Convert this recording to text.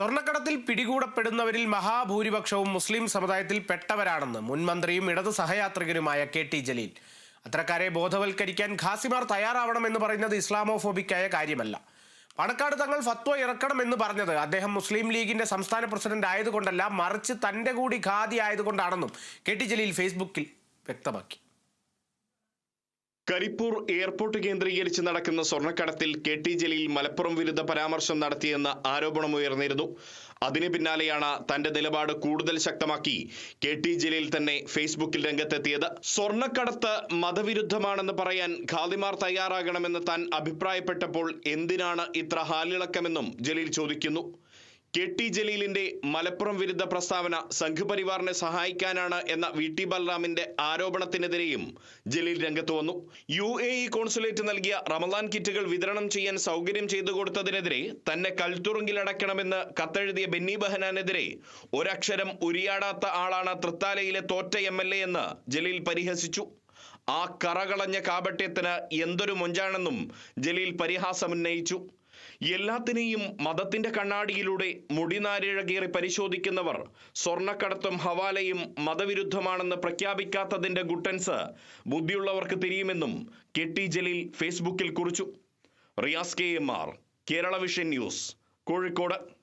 സ്വർണക്കടത്തിൽ പിടികൂടപ്പെടുന്നവരിൽ മഹാഭൂരിപക്ഷവും മുസ്ലിം സമുദായത്തിൽ പെട്ടവരാണെന്ന് മുൻ മന്ത്രിയും ഇടതു സഹയാത്രികനുമായ കെ ടി ജലീൽ. അത്തരക്കാരെ ബോധവൽക്കരിക്കാൻ ഖാസിമാർ തയ്യാറാവണമെന്ന് പറയുന്നത് ഇസ്ലാമോഫോബിക്കായ കാര്യമല്ല. പണക്കാട് തങ്ങൾ ഫത്വ ഇറക്കണമെന്ന് പറഞ്ഞത് അദ്ദേഹം മുസ്ലിം ലീഗിന്റെ സംസ്ഥാന പ്രസിഡന്റ് ആയതുകൊണ്ടല്ല മറിച്ച് തന്റെ കൂടി ഖാദി ആയതുകൊണ്ടാണെന്നും കെ ടി ജലീൽ ഫേസ്ബുക്കിൽ വ്യക്തമാക്കി. കരിപ്പൂർ എയർപോർട്ട് കേന്ദ്രീകരിച്ച് നടക്കുന്ന സ്വർണക്കടത്തിൽ കെ ടി ജലീൽ മലപ്പുറം വിരുദ്ധ പരാമർശം നടത്തിയെന്ന ആരോപണമുയർന്നിരുന്നു അതിന് പിന്നാലെയാണ് തന്റെ നിലപാട് കൂടുതൽ ശക്തമാക്കി കെ ടി ജലീൽ തന്നെ ഫേസ്ബുക്കിൽ രംഗത്തെത്തിയത്. സ്വർണക്കടത്ത് മതവിരുദ്ധമാണെന്ന് പറയാൻ ഖാദിമാർ തയ്യാറാകണമെന്ന് താൻ അഭിപ്രായപ്പെട്ടപ്പോൾ എന്തിനാണ് ഇത്ര ഹാലിളക്കമെന്നും ജലീൽ ചോദിക്കുന്നു. കെ ടി ജലീലിന്റെ മലപ്പുറം വിരുദ്ധ പ്രസ്താവന സംഘപരിവാറിനെ സഹായിക്കാനാണ് എന്ന വി ടി ബലറാമിന്റെ ആരോപണത്തിനെതിരെയും ജലീൽ രംഗത്ത് വന്നു. യു എ ഇ കോൺസുലേറ്റ് നൽകിയ റമദാൻ കിറ്റുകൾ വിതരണം ചെയ്യാൻ സൗകര്യം ചെയ്തു കൊടുത്തതിനെതിരെ തന്നെ കൽത്തുറുങ്കിലടക്കണമെന്ന് കത്തെഴുതിയ ബെന്നി ബഹനാനെതിരെ ഒരക്ഷരം ഉരിയാടാത്ത ആളാണ് തൃത്താലയിലെ തോറ്റ എം എൽ എ എന്ന് ജലീൽ പരിഹസിച്ചു. ആ കറകളഞ്ഞ കാപട്യത്തിന് എന്തൊരു മൊഞ്ചാണെന്നും ജലീൽ പരിഹാസമുന്നയിച്ചു. എല്ലാത്തിനെയും മതത്തിന്റെ കണ്ണാടിയിലൂടെ മുടിനാരിഴകേറി പരിശോധിക്കുന്നവർ സ്വർണക്കടത്തും ഹവാലയും മതവിരുദ്ധമാണെന്ന് പ്രഖ്യാപിക്കാത്തതിന്റെ ഗുട്ടൻസ് ബുദ്ധിയുള്ളവർക്ക് തിരിയുമെന്നും കെ ടി ജലീൽ ഫേസ്ബുക്കിൽ കുറിച്ചു. Riyas K M R Kerala vision news Kozhikode.